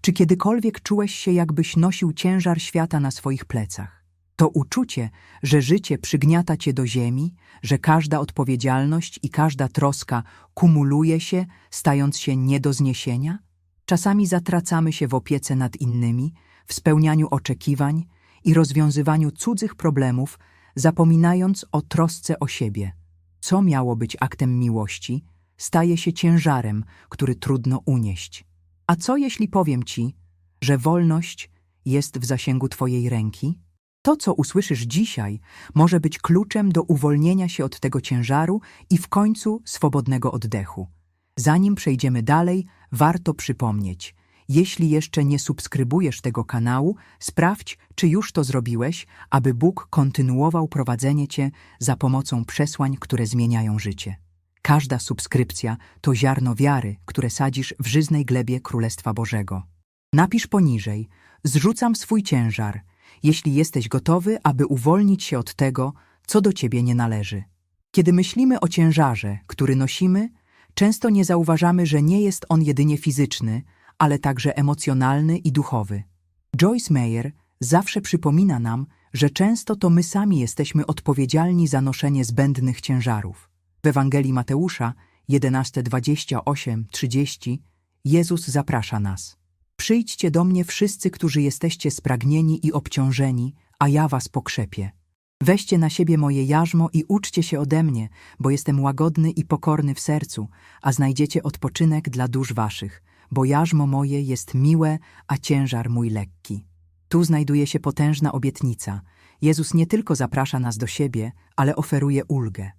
Czy kiedykolwiek czułeś się, jakbyś nosił ciężar świata na swoich plecach? To uczucie, że życie przygniata cię do ziemi, że każda odpowiedzialność i każda troska kumuluje się, stając się nie do zniesienia? Czasami zatracamy się w opiece nad innymi, w spełnianiu oczekiwań i rozwiązywaniu cudzych problemów, zapominając o trosce o siebie. Co miało być aktem miłości, staje się ciężarem, który trudno unieść. A co jeśli powiem ci, że wolność jest w zasięgu twojej ręki? To, co usłyszysz dzisiaj, może być kluczem do uwolnienia się od tego ciężaru i w końcu swobodnego oddechu. Zanim przejdziemy dalej, warto przypomnieć, jeśli jeszcze nie subskrybujesz tego kanału, sprawdź, czy już to zrobiłeś, aby Bóg kontynuował prowadzenie cię za pomocą przesłań, które zmieniają życie. Każda subskrypcja to ziarno wiary, które sadzisz w żyznej glebie Królestwa Bożego. Napisz poniżej: Zrzucam swój ciężar, jeśli jesteś gotowy, aby uwolnić się od tego, co do ciebie nie należy. Kiedy myślimy o ciężarze, który nosimy, często nie zauważamy, że nie jest on jedynie fizyczny, ale także emocjonalny i duchowy. Joyce Meyer zawsze przypomina nam, że często to my sami jesteśmy odpowiedzialni za noszenie zbędnych ciężarów. W Ewangelii Mateusza 11:28-30 Jezus zaprasza nas. Przyjdźcie do mnie wszyscy, którzy jesteście spragnieni i obciążeni, a ja was pokrzepię. Weźcie na siebie moje jarzmo i uczcie się ode mnie, bo jestem łagodny i pokorny w sercu, a znajdziecie odpoczynek dla dusz waszych, bo jarzmo moje jest miłe, a ciężar mój lekki. Tu znajduje się potężna obietnica. Jezus nie tylko zaprasza nas do siebie, ale oferuje ulgę.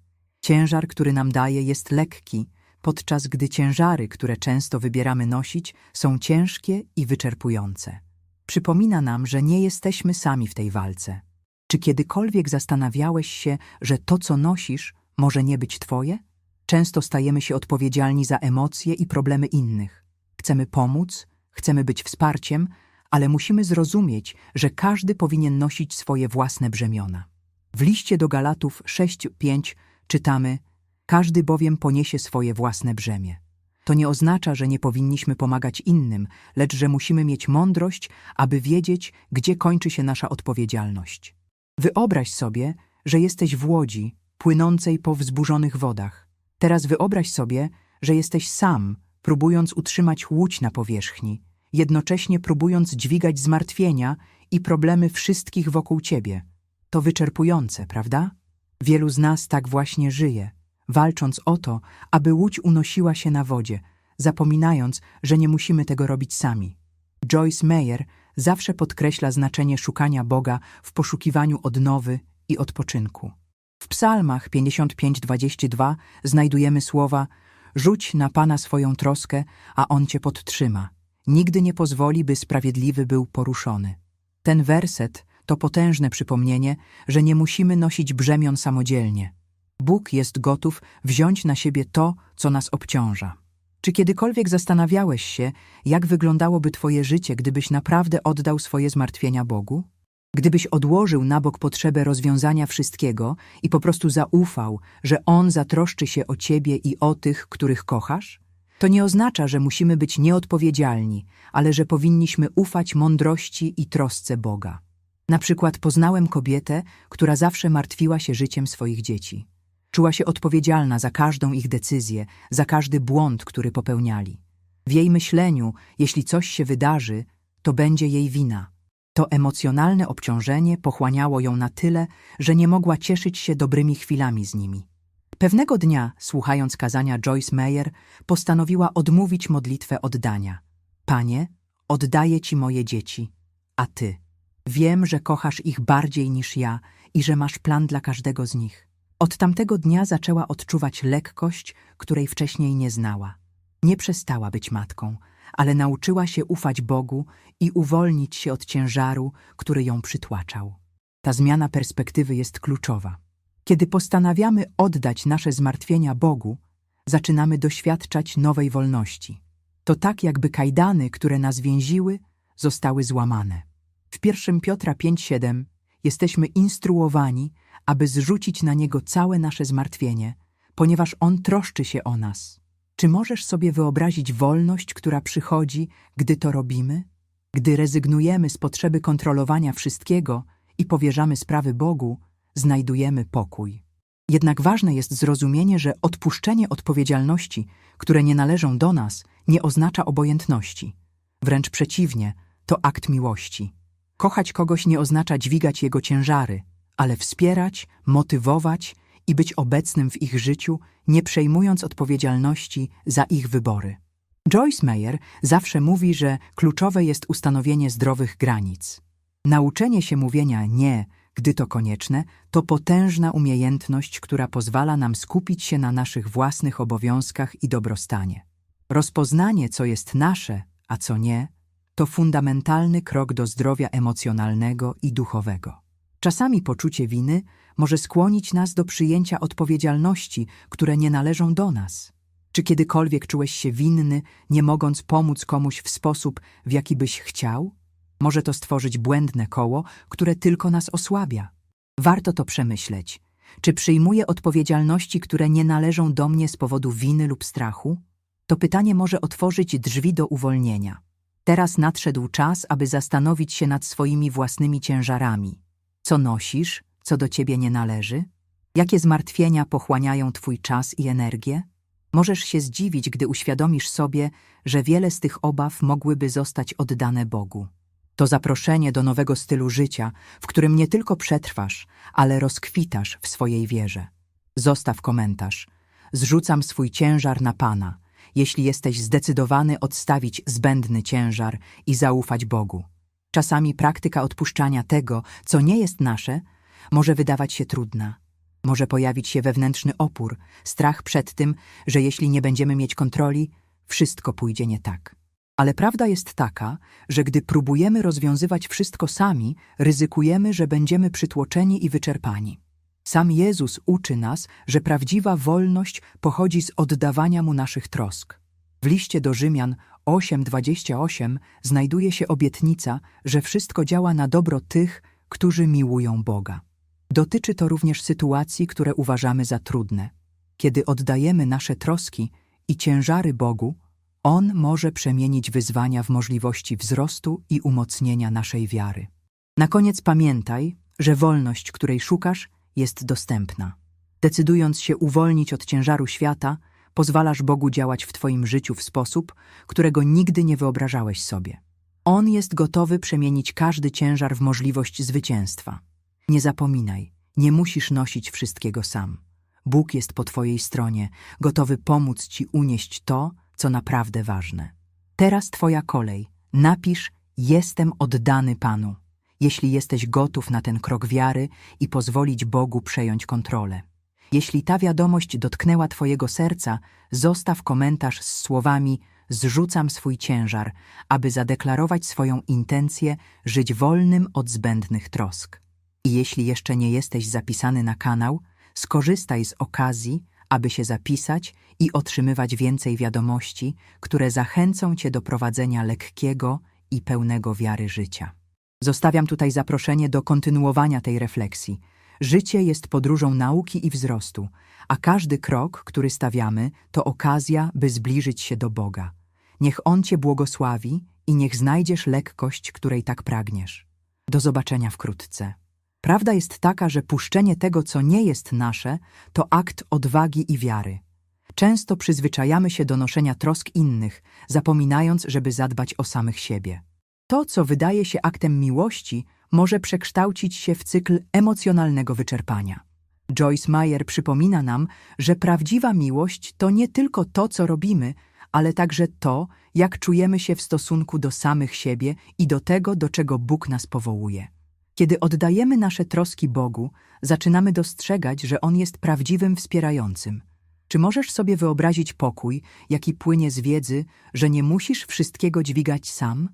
Ciężar, który nam daje, jest lekki, podczas gdy ciężary, które często wybieramy nosić, są ciężkie i wyczerpujące. Przypomina nam, że nie jesteśmy sami w tej walce. Czy kiedykolwiek zastanawiałeś się, że to, co nosisz, może nie być twoje? Często stajemy się odpowiedzialni za emocje i problemy innych. Chcemy pomóc, chcemy być wsparciem, ale musimy zrozumieć, że każdy powinien nosić swoje własne brzemiona. W liście do Galatów 6:5 czytamy: Każdy bowiem poniesie swoje własne brzemię. To nie oznacza, że nie powinniśmy pomagać innym, lecz że musimy mieć mądrość, aby wiedzieć, gdzie kończy się nasza odpowiedzialność. Wyobraź sobie, że jesteś w łodzi, płynącej po wzburzonych wodach. Teraz wyobraź sobie, że jesteś sam, próbując utrzymać łódź na powierzchni, jednocześnie próbując dźwigać zmartwienia i problemy wszystkich wokół ciebie. To wyczerpujące, prawda? Wielu z nas tak właśnie żyje, walcząc o to, aby łódź unosiła się na wodzie, zapominając, że nie musimy tego robić sami. Joyce Meyer zawsze podkreśla znaczenie szukania Boga w poszukiwaniu odnowy i odpoczynku. W psalmach 55-22 znajdujemy słowa Rzuć na Pana swoją troskę, a On cię podtrzyma. Nigdy nie pozwoli, by sprawiedliwy był poruszony. Ten werset to potężne przypomnienie, że nie musimy nosić brzemion samodzielnie. Bóg jest gotów wziąć na siebie to, co nas obciąża. Czy kiedykolwiek zastanawiałeś się, jak wyglądałoby Twoje życie, gdybyś naprawdę oddał swoje zmartwienia Bogu? Gdybyś odłożył na bok potrzebę rozwiązania wszystkiego i po prostu zaufał, że On zatroszczy się o Ciebie i o tych, których kochasz? To nie oznacza, że musimy być nieodpowiedzialni, ale że powinniśmy ufać mądrości i trosce Boga. Na przykład poznałem kobietę, która zawsze martwiła się życiem swoich dzieci. Czuła się odpowiedzialna za każdą ich decyzję, za każdy błąd, który popełniali. W jej myśleniu, jeśli coś się wydarzy, to będzie jej wina. To emocjonalne obciążenie pochłaniało ją na tyle, że nie mogła cieszyć się dobrymi chwilami z nimi. Pewnego dnia, słuchając kazania Joyce Meyer, postanowiła odmówić modlitwę oddania. Panie, oddaję Ci moje dzieci, a Ty. Wiem, że kochasz ich bardziej niż ja i że masz plan dla każdego z nich. Od tamtego dnia zaczęła odczuwać lekkość, której wcześniej nie znała. Nie przestała być matką, ale nauczyła się ufać Bogu i uwolnić się od ciężaru, który ją przytłaczał. Ta zmiana perspektywy jest kluczowa. Kiedy postanawiamy oddać nasze zmartwienia Bogu, zaczynamy doświadczać nowej wolności. To tak, jakby kajdany, które nas więziły, zostały złamane. W 1 Piotra 5:7 jesteśmy instruowani, aby zrzucić na Niego całe nasze zmartwienie, ponieważ On troszczy się o nas. Czy możesz sobie wyobrazić wolność, która przychodzi, gdy to robimy? Gdy rezygnujemy z potrzeby kontrolowania wszystkiego i powierzamy sprawy Bogu, znajdujemy pokój. Jednak ważne jest zrozumienie, że odpuszczenie odpowiedzialności, które nie należą do nas, nie oznacza obojętności. Wręcz przeciwnie, to akt miłości. Kochać kogoś nie oznacza dźwigać jego ciężary, ale wspierać, motywować i być obecnym w ich życiu, nie przejmując odpowiedzialności za ich wybory. Joyce Meyer zawsze mówi, że kluczowe jest ustanowienie zdrowych granic. Nauczenie się mówienia nie, gdy to konieczne, to potężna umiejętność, która pozwala nam skupić się na naszych własnych obowiązkach i dobrostanie. Rozpoznanie, co jest nasze, a co nie, to fundamentalny krok do zdrowia emocjonalnego i duchowego. Czasami poczucie winy może skłonić nas do przyjęcia odpowiedzialności, które nie należą do nas. Czy kiedykolwiek czułeś się winny, nie mogąc pomóc komuś w sposób, w jaki byś chciał? Może to stworzyć błędne koło, które tylko nas osłabia. Warto to przemyśleć. Czy przyjmuję odpowiedzialności, które nie należą do mnie z powodu winy lub strachu? To pytanie może otworzyć drzwi do uwolnienia. Teraz nadszedł czas, aby zastanowić się nad swoimi własnymi ciężarami. Co nosisz, co do ciebie nie należy? Jakie zmartwienia pochłaniają twój czas i energię? Możesz się zdziwić, gdy uświadomisz sobie, że wiele z tych obaw mogłyby zostać oddane Bogu. To zaproszenie do nowego stylu życia, w którym nie tylko przetrwasz, ale rozkwitasz w swojej wierze. Zostaw komentarz. Zrzucam swój ciężar na Pana, jeśli jesteś zdecydowany odstawić zbędny ciężar i zaufać Bogu. Czasami praktyka odpuszczania tego, co nie jest nasze, może wydawać się trudna. Może pojawić się wewnętrzny opór, strach przed tym, że jeśli nie będziemy mieć kontroli, wszystko pójdzie nie tak. Ale prawda jest taka, że gdy próbujemy rozwiązywać wszystko sami, ryzykujemy, że będziemy przytłoczeni i wyczerpani. Sam Jezus uczy nas, że prawdziwa wolność pochodzi z oddawania Mu naszych trosk. W liście do Rzymian 8:28 znajduje się obietnica, że wszystko działa na dobro tych, którzy miłują Boga. Dotyczy to również sytuacji, które uważamy za trudne. Kiedy oddajemy nasze troski i ciężary Bogu, On może przemienić wyzwania w możliwości wzrostu i umocnienia naszej wiary. Na koniec pamiętaj, że wolność, której szukasz, jest dostępna. Decydując się uwolnić od ciężaru świata, pozwalasz Bogu działać w Twoim życiu w sposób, którego nigdy nie wyobrażałeś sobie. On jest gotowy przemienić każdy ciężar w możliwość zwycięstwa. Nie zapominaj, nie musisz nosić wszystkiego sam. Bóg jest po Twojej stronie, gotowy pomóc Ci unieść to, co naprawdę ważne. Teraz Twoja kolej. Napisz: Jestem oddany Panu, jeśli jesteś gotów na ten krok wiary i pozwolić Bogu przejąć kontrolę. Jeśli ta wiadomość dotknęła Twojego serca, zostaw komentarz z słowami: Zrzucam swój ciężar, aby zadeklarować swoją intencję żyć wolnym od zbędnych trosk. I jeśli jeszcze nie jesteś zapisany na kanał, skorzystaj z okazji, aby się zapisać i otrzymywać więcej wiadomości, które zachęcą Cię do prowadzenia lekkiego i pełnego wiary życia. Zostawiam tutaj zaproszenie do kontynuowania tej refleksji. Życie jest podróżą nauki i wzrostu, a każdy krok, który stawiamy, to okazja, by zbliżyć się do Boga. Niech On Cię błogosławi i niech znajdziesz lekkość, której tak pragniesz. Do zobaczenia wkrótce. Prawda jest taka, że puszczenie tego, co nie jest nasze, to akt odwagi i wiary. Często przyzwyczajamy się do noszenia trosk innych, zapominając, żeby zadbać o samych siebie. To, co wydaje się aktem miłości, może przekształcić się w cykl emocjonalnego wyczerpania. Joyce Meyer przypomina nam, że prawdziwa miłość to nie tylko to, co robimy, ale także to, jak czujemy się w stosunku do samych siebie i do tego, do czego Bóg nas powołuje. Kiedy oddajemy nasze troski Bogu, zaczynamy dostrzegać, że On jest prawdziwym wspierającym. Czy możesz sobie wyobrazić pokój, jaki płynie z wiedzy, że nie musisz wszystkiego dźwigać sam?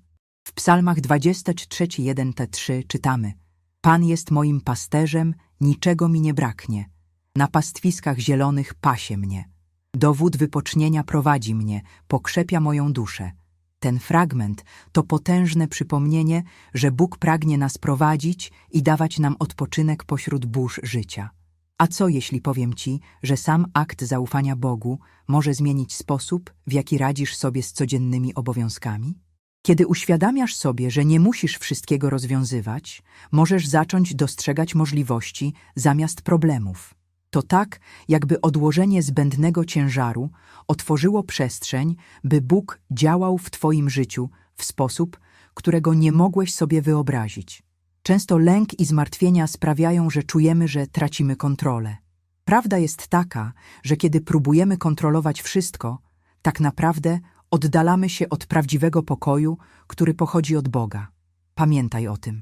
W psalmach 23, 1-3 czytamy Pan jest moim pasterzem, niczego mi nie braknie. Na pastwiskach zielonych pasie mnie. Dowód wypocznienia prowadzi mnie, pokrzepia moją duszę. Ten fragment to potężne przypomnienie, że Bóg pragnie nas prowadzić i dawać nam odpoczynek pośród burz życia. A co jeśli powiem Ci, że sam akt zaufania Bogu może zmienić sposób, w jaki radzisz sobie z codziennymi obowiązkami? Kiedy uświadamiasz sobie, że nie musisz wszystkiego rozwiązywać, możesz zacząć dostrzegać możliwości zamiast problemów. To tak, jakby odłożenie zbędnego ciężaru otworzyło przestrzeń, by Bóg działał w Twoim życiu w sposób, którego nie mogłeś sobie wyobrazić. Często lęk i zmartwienia sprawiają, że czujemy, że tracimy kontrolę. Prawda jest taka, że kiedy próbujemy kontrolować wszystko, tak naprawdę oddalamy się od prawdziwego pokoju, który pochodzi od Boga. Pamiętaj o tym.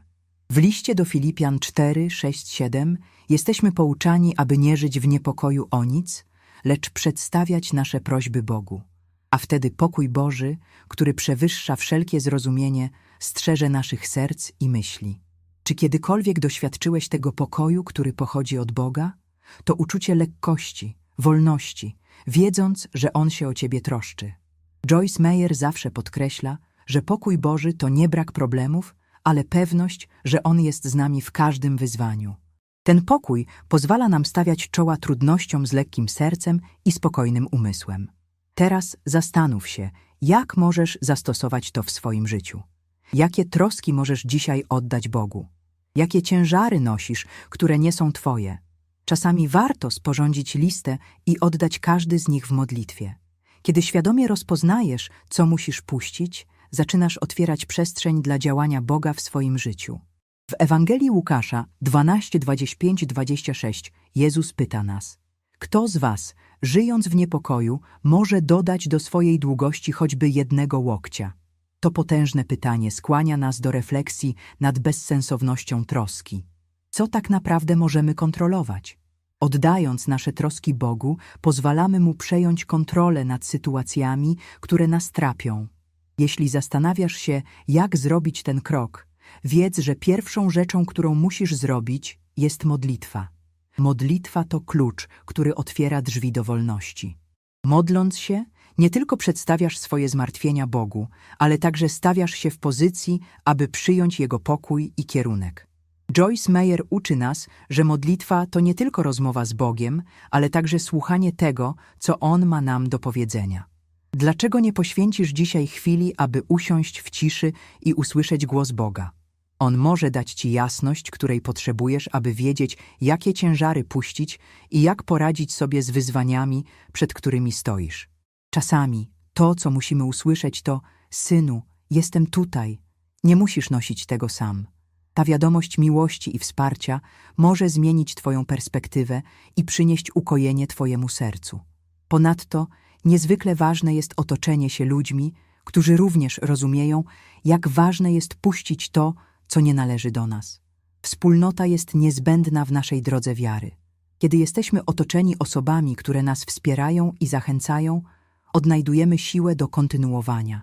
W liście do Filipian 4, 6, 7 jesteśmy pouczani, aby nie żyć w niepokoju o nic, lecz przedstawiać nasze prośby Bogu. A wtedy pokój Boży, który przewyższa wszelkie zrozumienie, strzeże naszych serc i myśli. Czy kiedykolwiek doświadczyłeś tego pokoju, który pochodzi od Boga? To uczucie lekkości, wolności, wiedząc, że On się o ciebie troszczy. Joyce Meyer zawsze podkreśla, że pokój Boży to nie brak problemów, ale pewność, że On jest z nami w każdym wyzwaniu. Ten pokój pozwala nam stawiać czoła trudnościom z lekkim sercem i spokojnym umysłem. Teraz zastanów się, jak możesz zastosować to w swoim życiu. Jakie troski możesz dzisiaj oddać Bogu? Jakie ciężary nosisz, które nie są Twoje? Czasami warto sporządzić listę i oddać każdy z nich w modlitwie. Kiedy świadomie rozpoznajesz, co musisz puścić, zaczynasz otwierać przestrzeń dla działania Boga w swoim życiu. W Ewangelii Łukasza 12, 25, 26 Jezus pyta nas: Kto z was, żyjąc w niepokoju, może dodać do swojej długości choćby jednego łokcia? To potężne pytanie skłania nas do refleksji nad bezsensownością troski. Co tak naprawdę możemy kontrolować? Oddając nasze troski Bogu, pozwalamy Mu przejąć kontrolę nad sytuacjami, które nas trapią. Jeśli zastanawiasz się, jak zrobić ten krok, wiedz, że pierwszą rzeczą, którą musisz zrobić, jest modlitwa. Modlitwa to klucz, który otwiera drzwi do wolności. Modląc się, nie tylko przedstawiasz swoje zmartwienia Bogu, ale także stawiasz się w pozycji, aby przyjąć Jego pokój i kierunek. Joyce Meyer uczy nas, że modlitwa to nie tylko rozmowa z Bogiem, ale także słuchanie tego, co On ma nam do powiedzenia. Dlaczego nie poświęcisz dzisiaj chwili, aby usiąść w ciszy i usłyszeć głos Boga? On może dać Ci jasność, której potrzebujesz, aby wiedzieć, jakie ciężary puścić i jak poradzić sobie z wyzwaniami, przed którymi stoisz. Czasami to, co musimy usłyszeć, to: Synu, jestem tutaj. Nie musisz nosić tego sam. Ta wiadomość miłości i wsparcia może zmienić Twoją perspektywę i przynieść ukojenie Twojemu sercu. Ponadto niezwykle ważne jest otoczenie się ludźmi, którzy również rozumieją, jak ważne jest puścić to, co nie należy do nas. Wspólnota jest niezbędna w naszej drodze wiary. Kiedy jesteśmy otoczeni osobami, które nas wspierają i zachęcają, odnajdujemy siłę do kontynuowania.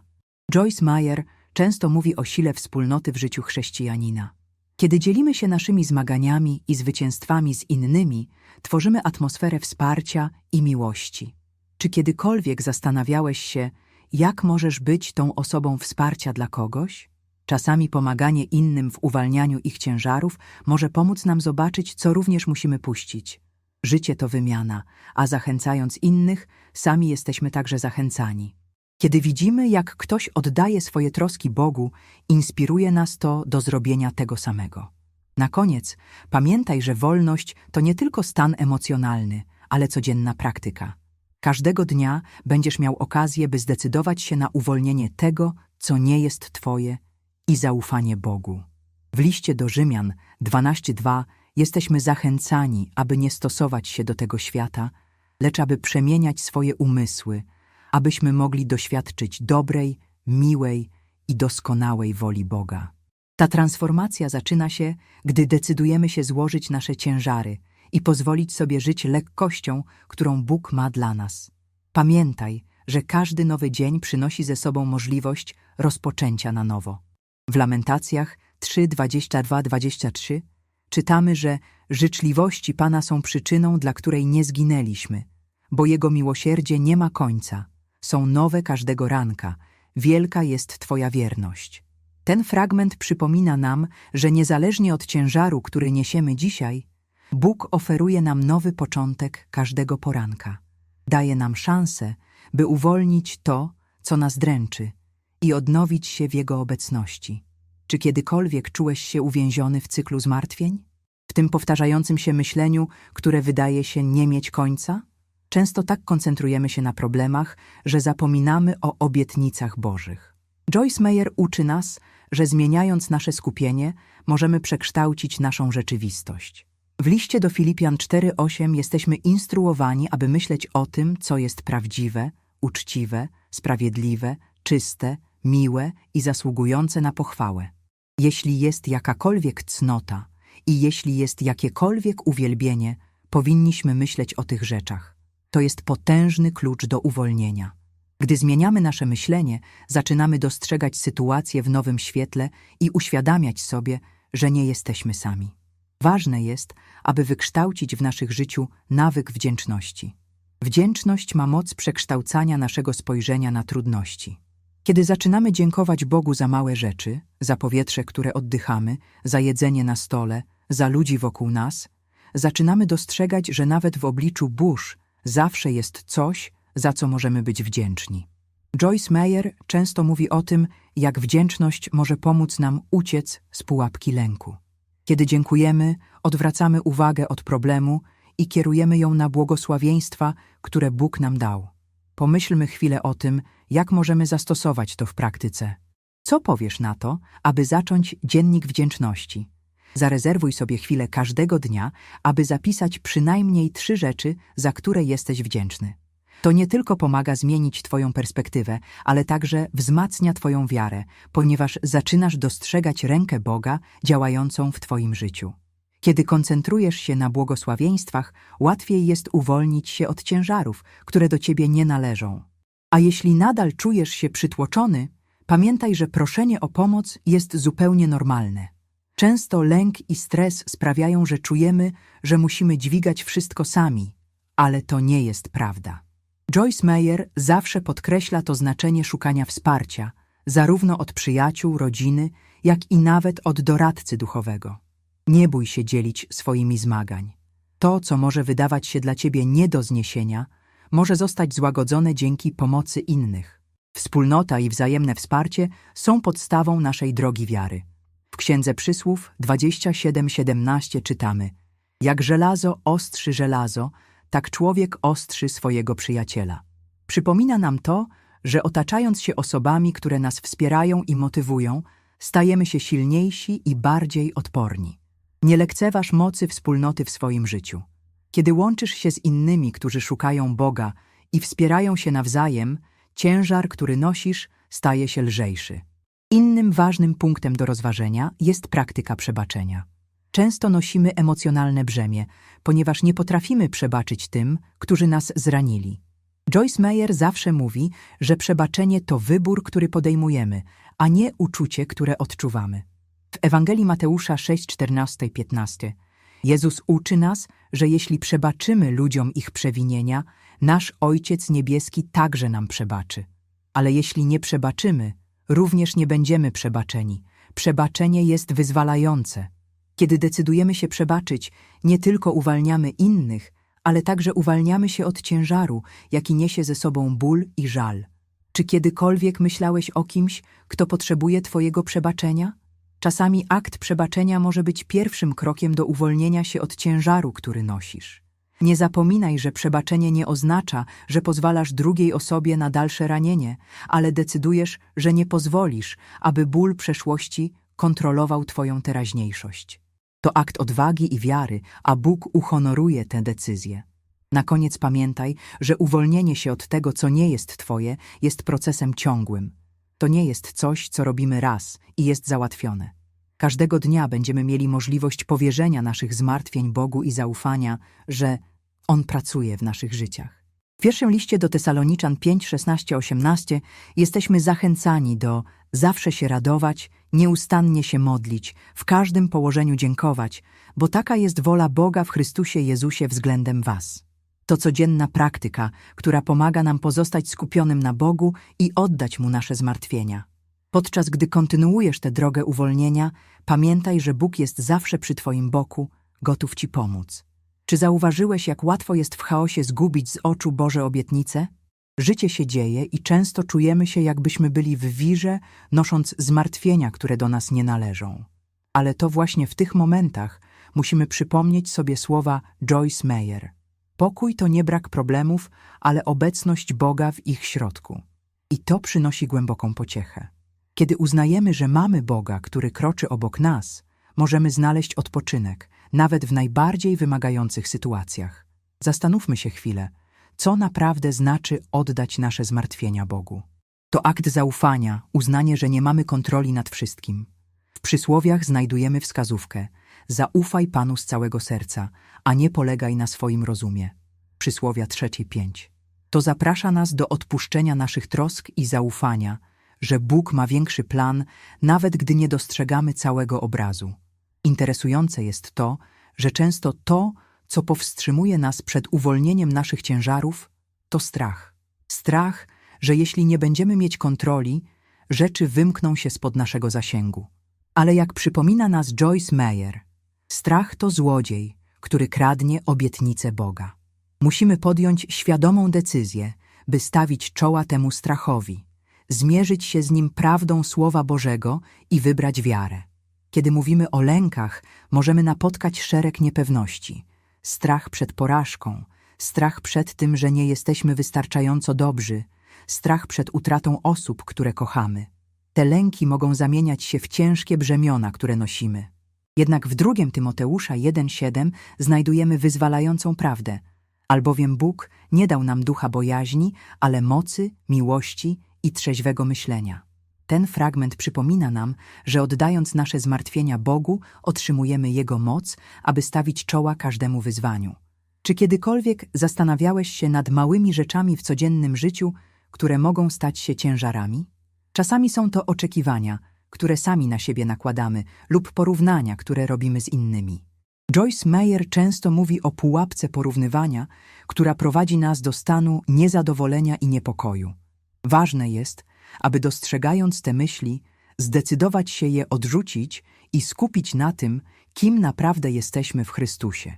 Joyce Meyer często mówi o sile wspólnoty w życiu chrześcijanina. Kiedy dzielimy się naszymi zmaganiami i zwycięstwami z innymi, tworzymy atmosferę wsparcia i miłości. Czy kiedykolwiek zastanawiałeś się, jak możesz być tą osobą wsparcia dla kogoś? Czasami pomaganie innym w uwalnianiu ich ciężarów może pomóc nam zobaczyć, co również musimy puścić. Życie to wymiana, a zachęcając innych, sami jesteśmy także zachęcani. Kiedy widzimy, jak ktoś oddaje swoje troski Bogu, inspiruje nas to do zrobienia tego samego. Na koniec, pamiętaj, że wolność to nie tylko stan emocjonalny, ale codzienna praktyka. Każdego dnia będziesz miał okazję, by zdecydować się na uwolnienie tego, co nie jest Twoje i zaufanie Bogu. W liście do Rzymian 12:2 jesteśmy zachęcani, aby nie stosować się do tego świata, lecz aby przemieniać swoje umysły, abyśmy mogli doświadczyć dobrej, miłej i doskonałej woli Boga. Ta transformacja zaczyna się, gdy decydujemy się złożyć nasze ciężary i pozwolić sobie żyć lekkością, którą Bóg ma dla nas. Pamiętaj, że każdy nowy dzień przynosi ze sobą możliwość rozpoczęcia na nowo. W Lamentacjach 3, 22, 23 czytamy, że życzliwości Pana są przyczyną, dla której nie zginęliśmy, bo Jego miłosierdzie nie ma końca, są nowe każdego ranka, wielka jest Twoja wierność. Ten fragment przypomina nam, że niezależnie od ciężaru, który niesiemy dzisiaj, Bóg oferuje nam nowy początek każdego poranka. Daje nam szansę, by uwolnić to, co nas dręczy i odnowić się w Jego obecności. Czy kiedykolwiek czułeś się uwięziony w cyklu zmartwień? W tym powtarzającym się myśleniu, które wydaje się nie mieć końca? Często tak koncentrujemy się na problemach, że zapominamy o obietnicach Bożych. Joyce Meyer uczy nas, że zmieniając nasze skupienie, możemy przekształcić naszą rzeczywistość. W liście do Filipian 4:8 jesteśmy instruowani, aby myśleć o tym, co jest prawdziwe, uczciwe, sprawiedliwe, czyste, miłe i zasługujące na pochwałę. Jeśli jest jakakolwiek cnota i jeśli jest jakiekolwiek uwielbienie, powinniśmy myśleć o tych rzeczach. To jest potężny klucz do uwolnienia. Gdy zmieniamy nasze myślenie, zaczynamy dostrzegać sytuację w nowym świetle i uświadamiać sobie, że nie jesteśmy sami. Ważne jest, aby wykształcić w naszych życiu nawyk wdzięczności. Wdzięczność ma moc przekształcania naszego spojrzenia na trudności. Kiedy zaczynamy dziękować Bogu za małe rzeczy, za powietrze, które oddychamy, za jedzenie na stole, za ludzi wokół nas, zaczynamy dostrzegać, że nawet w obliczu burz zawsze jest coś, za co możemy być wdzięczni. Joyce Meyer często mówi o tym, jak wdzięczność może pomóc nam uciec z pułapki lęku. Kiedy dziękujemy, odwracamy uwagę od problemu i kierujemy ją na błogosławieństwa, które Bóg nam dał. Pomyślmy chwilę o tym, jak możemy zastosować to w praktyce. Co powiesz na to, aby zacząć dziennik wdzięczności? Zarezerwuj sobie chwilę każdego dnia, aby zapisać przynajmniej trzy rzeczy, za które jesteś wdzięczny. To nie tylko pomaga zmienić Twoją perspektywę, ale także wzmacnia Twoją wiarę, ponieważ zaczynasz dostrzegać rękę Boga działającą w Twoim życiu. Kiedy koncentrujesz się na błogosławieństwach, łatwiej jest uwolnić się od ciężarów, które do Ciebie nie należą. A jeśli nadal czujesz się przytłoczony, pamiętaj, że proszenie o pomoc jest zupełnie normalne. Często lęk i stres sprawiają, że czujemy, że musimy dźwigać wszystko sami, ale to nie jest prawda. Joyce Meyer zawsze podkreśla to znaczenie szukania wsparcia, zarówno od przyjaciół, rodziny, jak i nawet od doradcy duchowego. Nie bój się dzielić swoimi zmagań. To, co może wydawać się dla ciebie nie do zniesienia, może zostać złagodzone dzięki pomocy innych. Wspólnota i wzajemne wsparcie są podstawą naszej drogi wiary. W Księdze Przysłów 27:17 czytamy: Jak żelazo ostrzy żelazo, tak człowiek ostrzy swojego przyjaciela. Przypomina nam to, że otaczając się osobami, które nas wspierają i motywują, stajemy się silniejsi i bardziej odporni. Nie lekceważ mocy wspólnoty w swoim życiu. Kiedy łączysz się z innymi, którzy szukają Boga i wspierają się nawzajem, ciężar, który nosisz, staje się lżejszy. Innym ważnym punktem do rozważenia jest praktyka przebaczenia. Często nosimy emocjonalne brzemię, ponieważ nie potrafimy przebaczyć tym, którzy nas zranili. Joyce Meyer zawsze mówi, że przebaczenie to wybór, który podejmujemy, a nie uczucie, które odczuwamy. W Ewangelii Mateusza 6, 14 i 15 Jezus uczy nas, że jeśli przebaczymy ludziom ich przewinienia, nasz Ojciec Niebieski także nam przebaczy. Ale jeśli nie przebaczymy, również nie będziemy przebaczeni. Przebaczenie jest wyzwalające. Kiedy decydujemy się przebaczyć, nie tylko uwalniamy innych, ale także uwalniamy się od ciężaru, jaki niesie ze sobą ból i żal. Czy kiedykolwiek myślałeś o kimś, kto potrzebuje Twojego przebaczenia? Czasami akt przebaczenia może być pierwszym krokiem do uwolnienia się od ciężaru, który nosisz. Nie zapominaj, że przebaczenie nie oznacza, że pozwalasz drugiej osobie na dalsze ranienie, ale decydujesz, że nie pozwolisz, aby ból przeszłości kontrolował Twoją teraźniejszość. To akt odwagi i wiary, a Bóg uhonoruje tę decyzję. Na koniec pamiętaj, że uwolnienie się od tego, co nie jest Twoje, jest procesem ciągłym. To nie jest coś, co robimy raz i jest załatwione. Każdego dnia będziemy mieli możliwość powierzenia naszych zmartwień Bogu i zaufania, że On pracuje w naszych życiach. W pierwszym liście do Tesaloniczan 5, 16, 18 jesteśmy zachęcani do zawsze się radować, nieustannie się modlić, w każdym położeniu dziękować, bo taka jest wola Boga w Chrystusie Jezusie względem Was. To codzienna praktyka, która pomaga nam pozostać skupionym na Bogu i oddać Mu nasze zmartwienia. Podczas gdy kontynuujesz tę drogę uwolnienia, pamiętaj, że Bóg jest zawsze przy Twoim boku, gotów Ci pomóc. Czy zauważyłeś, jak łatwo jest w chaosie zgubić z oczu Boże obietnice? Życie się dzieje i często czujemy się, jakbyśmy byli w wirze, nosząc zmartwienia, które do nas nie należą. Ale to właśnie w tych momentach musimy przypomnieć sobie słowa Joyce Meyer. Pokój to nie brak problemów, ale obecność Boga w ich środku. I to przynosi głęboką pociechę. Kiedy uznajemy, że mamy Boga, który kroczy obok nas, możemy znaleźć odpoczynek, nawet w najbardziej wymagających sytuacjach. Zastanówmy się chwilę, co naprawdę znaczy oddać nasze zmartwienia Bogu. To akt zaufania, uznanie, że nie mamy kontroli nad wszystkim. W przysłowiach znajdujemy wskazówkę: zaufaj Panu z całego serca, a nie polegaj na swoim rozumie. Przysłowia trzeciej pięć. To zaprasza nas do odpuszczenia naszych trosk i zaufania, że Bóg ma większy plan, nawet gdy nie dostrzegamy całego obrazu. Interesujące jest to, że często to, co powstrzymuje nas przed uwolnieniem naszych ciężarów, to strach. Strach, że jeśli nie będziemy mieć kontroli, rzeczy wymkną się spod naszego zasięgu. Ale jak przypomina nas Joyce Meyer, strach to złodziej, który kradnie obietnicę Boga. Musimy podjąć świadomą decyzję, by stawić czoła temu strachowi, zmierzyć się z nim prawdą Słowa Bożego i wybrać wiarę. Kiedy mówimy o lękach, możemy napotkać szereg niepewności. Strach przed porażką, strach przed tym, że nie jesteśmy wystarczająco dobrzy, strach przed utratą osób, które kochamy. Te lęki mogą zamieniać się w ciężkie brzemiona, które nosimy. Jednak w drugim Tymoteusza 1,7 znajdujemy wyzwalającą prawdę, albowiem Bóg nie dał nam ducha bojaźni, ale mocy, miłości i trzeźwego myślenia. Ten fragment przypomina nam, że oddając nasze zmartwienia Bogu, otrzymujemy Jego moc, aby stawić czoła każdemu wyzwaniu. Czy kiedykolwiek zastanawiałeś się nad małymi rzeczami w codziennym życiu, które mogą stać się ciężarami? Czasami są to oczekiwania, które sami na siebie nakładamy, lub porównania, które robimy z innymi. Joyce Meyer często mówi o pułapce porównywania, która prowadzi nas do stanu niezadowolenia i niepokoju. Ważne jest, aby dostrzegając te myśli, zdecydować się je odrzucić i skupić na tym, kim naprawdę jesteśmy w Chrystusie.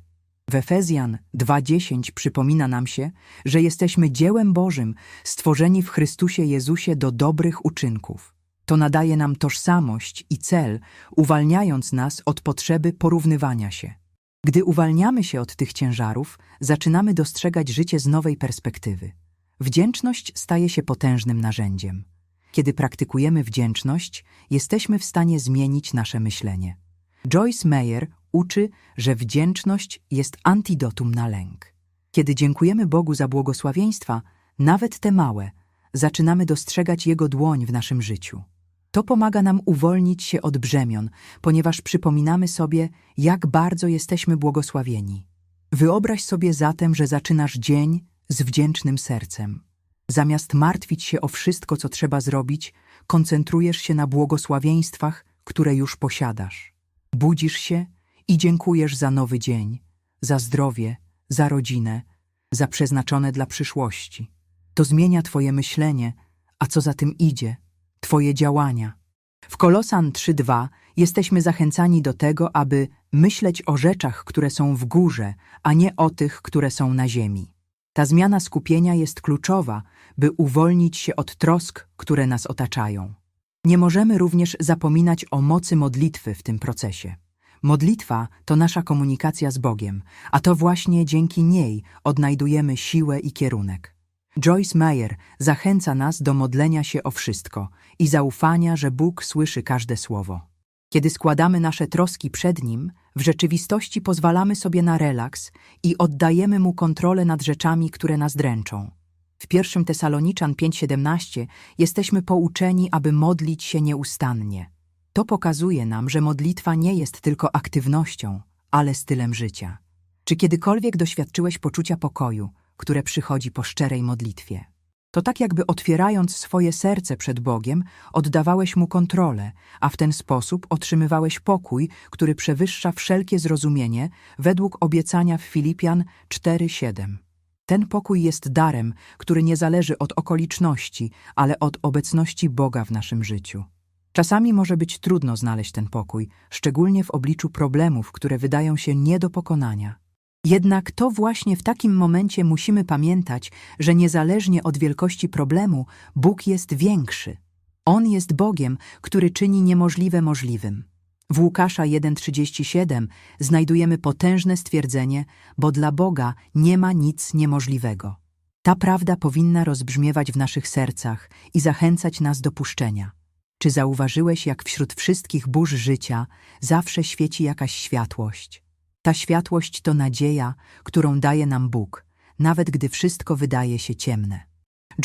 W Efezjan 2:10 przypomina nam się, że jesteśmy dziełem Bożym, stworzeni w Chrystusie Jezusie do dobrych uczynków. To nadaje nam tożsamość i cel, uwalniając nas od potrzeby porównywania się. Gdy uwalniamy się od tych ciężarów, zaczynamy dostrzegać życie z nowej perspektywy. Wdzięczność staje się potężnym narzędziem. Kiedy praktykujemy wdzięczność, jesteśmy w stanie zmienić nasze myślenie. Joyce Meyer uczy, że wdzięczność jest antidotum na lęk. Kiedy dziękujemy Bogu za błogosławieństwa, nawet te małe, zaczynamy dostrzegać Jego dłoń w naszym życiu. To pomaga nam uwolnić się od brzemion, ponieważ przypominamy sobie, jak bardzo jesteśmy błogosławieni. Wyobraź sobie zatem, że zaczynasz dzień z wdzięcznym sercem. Zamiast martwić się o wszystko, co trzeba zrobić, koncentrujesz się na błogosławieństwach, które już posiadasz. Budzisz się i dziękujesz za nowy dzień, za zdrowie, za rodzinę, za przeznaczone dla przyszłości. To zmienia Twoje myślenie, a co za tym idzie, Twoje działania. W Kolosan 3:2 jesteśmy zachęcani do tego, aby myśleć o rzeczach, które są w górze, a nie o tych, które są na ziemi. Ta zmiana skupienia jest kluczowa, by uwolnić się od trosk, które nas otaczają. Nie możemy również zapominać o mocy modlitwy w tym procesie. Modlitwa to nasza komunikacja z Bogiem, a to właśnie dzięki niej odnajdujemy siłę i kierunek. Joyce Meyer zachęca nas do modlenia się o wszystko i zaufania, że Bóg słyszy każde słowo. Kiedy składamy nasze troski przed Nim, w rzeczywistości pozwalamy sobie na relaks i oddajemy Mu kontrolę nad rzeczami, które nas dręczą. W 1 Tesaloniczan 5:17 jesteśmy pouczeni, aby modlić się nieustannie. To pokazuje nam, że modlitwa nie jest tylko aktywnością, ale stylem życia. Czy kiedykolwiek doświadczyłeś poczucia pokoju, które przychodzi po szczerej modlitwie? To tak jakby otwierając swoje serce przed Bogiem, oddawałeś Mu kontrolę, a w ten sposób otrzymywałeś pokój, który przewyższa wszelkie zrozumienie, według obiecania w Filipian 4:7. Ten pokój jest darem, który nie zależy od okoliczności, ale od obecności Boga w naszym życiu. Czasami może być trudno znaleźć ten pokój, szczególnie w obliczu problemów, które wydają się nie do pokonania. Jednak to właśnie w takim momencie musimy pamiętać, że niezależnie od wielkości problemu, Bóg jest większy. On jest Bogiem, który czyni niemożliwe możliwym. W Łukasza 1,37 znajdujemy potężne stwierdzenie, bo dla Boga nie ma nic niemożliwego. Ta prawda powinna rozbrzmiewać w naszych sercach i zachęcać nas do puszczenia. Czy zauważyłeś, jak wśród wszystkich burz życia zawsze świeci jakaś światłość? Ta światłość to nadzieja, którą daje nam Bóg, nawet gdy wszystko wydaje się ciemne.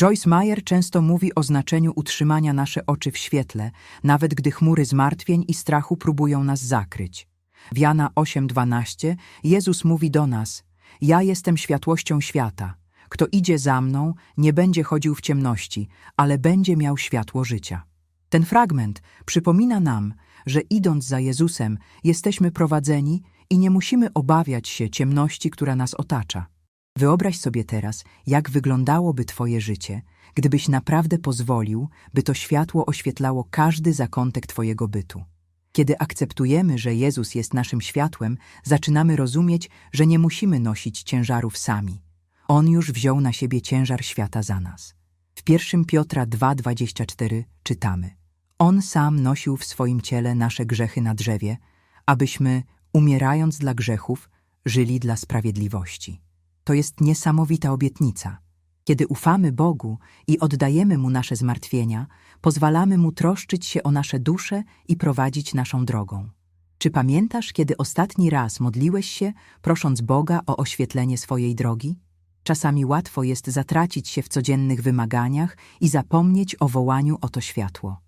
Joyce Meyer często mówi o znaczeniu utrzymania nasze oczy w świetle, nawet gdy chmury zmartwień i strachu próbują nas zakryć. W Jana 8:12 Jezus mówi do nas: Ja jestem światłością świata. Kto idzie za mną, nie będzie chodził w ciemności, ale będzie miał światło życia. Ten fragment przypomina nam, że idąc za Jezusem, jesteśmy prowadzeni i nie musimy obawiać się ciemności, która nas otacza. Wyobraź sobie teraz, jak wyglądałoby Twoje życie, gdybyś naprawdę pozwolił, by to światło oświetlało każdy zakątek Twojego bytu. Kiedy akceptujemy, że Jezus jest naszym światłem, zaczynamy rozumieć, że nie musimy nosić ciężarów sami. On już wziął na siebie ciężar świata za nas. W 1 Piotra 2,24 czytamy On sam nosił w swoim ciele nasze grzechy na drzewie, abyśmy, umierając dla grzechów, żyli dla sprawiedliwości. To jest niesamowita obietnica. Kiedy ufamy Bogu i oddajemy Mu nasze zmartwienia, pozwalamy Mu troszczyć się o nasze dusze i prowadzić naszą drogą. Czy pamiętasz, kiedy ostatni raz modliłeś się, prosząc Boga o oświetlenie swojej drogi? Czasami łatwo jest zatracić się w codziennych wymaganiach i zapomnieć o wołaniu o to światło.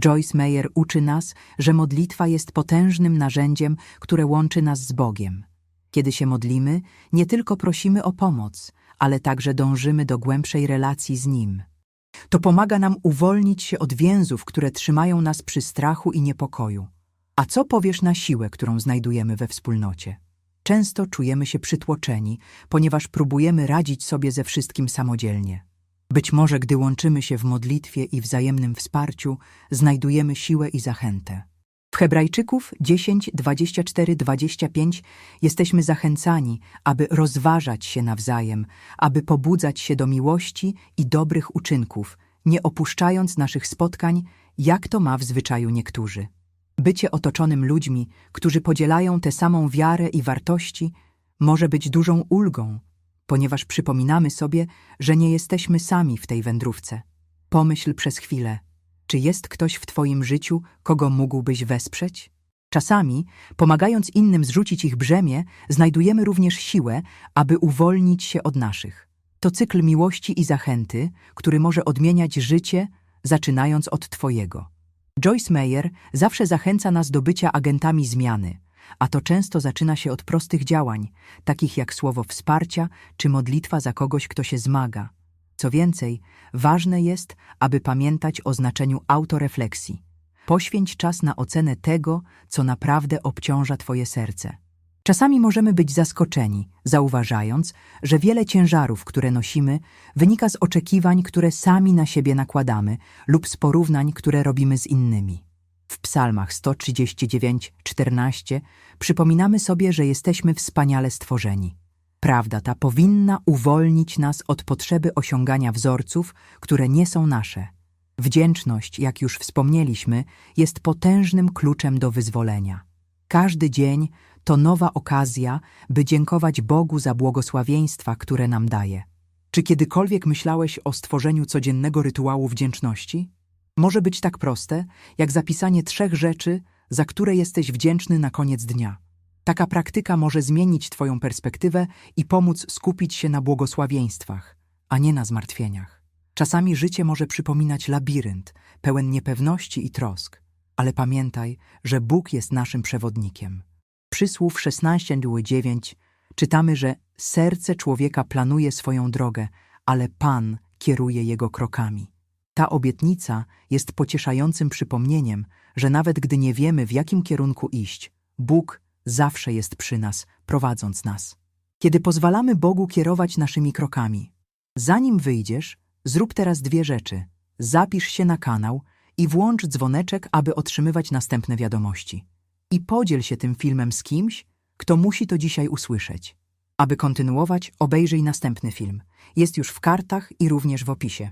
Joyce Meyer uczy nas, że modlitwa jest potężnym narzędziem, które łączy nas z Bogiem. Kiedy się modlimy, nie tylko prosimy o pomoc, ale także dążymy do głębszej relacji z Nim. To pomaga nam uwolnić się od więzów, które trzymają nas przy strachu i niepokoju. A co powiesz na siłę, którą znajdujemy we wspólnocie? Często czujemy się przytłoczeni, ponieważ próbujemy radzić sobie ze wszystkim samodzielnie. Być może, gdy łączymy się w modlitwie i wzajemnym wsparciu, znajdujemy siłę i zachętę. W Hebrajczyków 10, 24, 25 jesteśmy zachęcani, aby rozważać się nawzajem, aby pobudzać się do miłości i dobrych uczynków, nie opuszczając naszych spotkań, jak to ma w zwyczaju niektórzy. Bycie otoczonym ludźmi, którzy podzielają tę samą wiarę i wartości, może być dużą ulgą, ponieważ przypominamy sobie, że nie jesteśmy sami w tej wędrówce. Pomyśl przez chwilę, czy jest ktoś w Twoim życiu, kogo mógłbyś wesprzeć? Czasami, pomagając innym zrzucić ich brzemię, znajdujemy również siłę, aby uwolnić się od naszych. To cykl miłości i zachęty, który może odmieniać życie, zaczynając od Twojego. Joyce Meyer zawsze zachęca nas do bycia agentami zmiany, a to często zaczyna się od prostych działań, takich jak słowo wsparcia czy modlitwa za kogoś, kto się zmaga. Co więcej, ważne jest, aby pamiętać o znaczeniu autorefleksji. Poświęć czas na ocenę tego, co naprawdę obciąża Twoje serce. Czasami możemy być zaskoczeni, zauważając, że wiele ciężarów, które nosimy, wynika z oczekiwań, które sami na siebie nakładamy lub z porównań, które robimy z innymi. W psalmach 139, 14 przypominamy sobie, że jesteśmy wspaniale stworzeni. Prawda ta powinna uwolnić nas od potrzeby osiągania wzorców, które nie są nasze. Wdzięczność, jak już wspomnieliśmy, jest potężnym kluczem do wyzwolenia. Każdy dzień to nowa okazja, by dziękować Bogu za błogosławieństwa, które nam daje. Czy kiedykolwiek myślałeś o stworzeniu codziennego rytuału wdzięczności? Może być tak proste, jak zapisanie trzech rzeczy, za które jesteś wdzięczny na koniec dnia. Taka praktyka może zmienić Twoją perspektywę i pomóc skupić się na błogosławieństwach, a nie na zmartwieniach. Czasami życie może przypominać labirynt, pełen niepewności i trosk, ale pamiętaj, że Bóg jest naszym przewodnikiem. Przysłów 16:9 czytamy, że serce człowieka planuje swoją drogę, ale Pan kieruje jego krokami. Ta obietnica jest pocieszającym przypomnieniem, że nawet gdy nie wiemy, w jakim kierunku iść, Bóg zawsze jest przy nas, prowadząc nas. Kiedy pozwalamy Bogu kierować naszymi krokami, zanim wyjdziesz, zrób teraz dwie rzeczy. Zapisz się na kanał i włącz dzwoneczek, aby otrzymywać następne wiadomości. I podziel się tym filmem z kimś, kto musi to dzisiaj usłyszeć. Aby kontynuować, obejrzyj następny film. Jest już w kartach i również w opisie.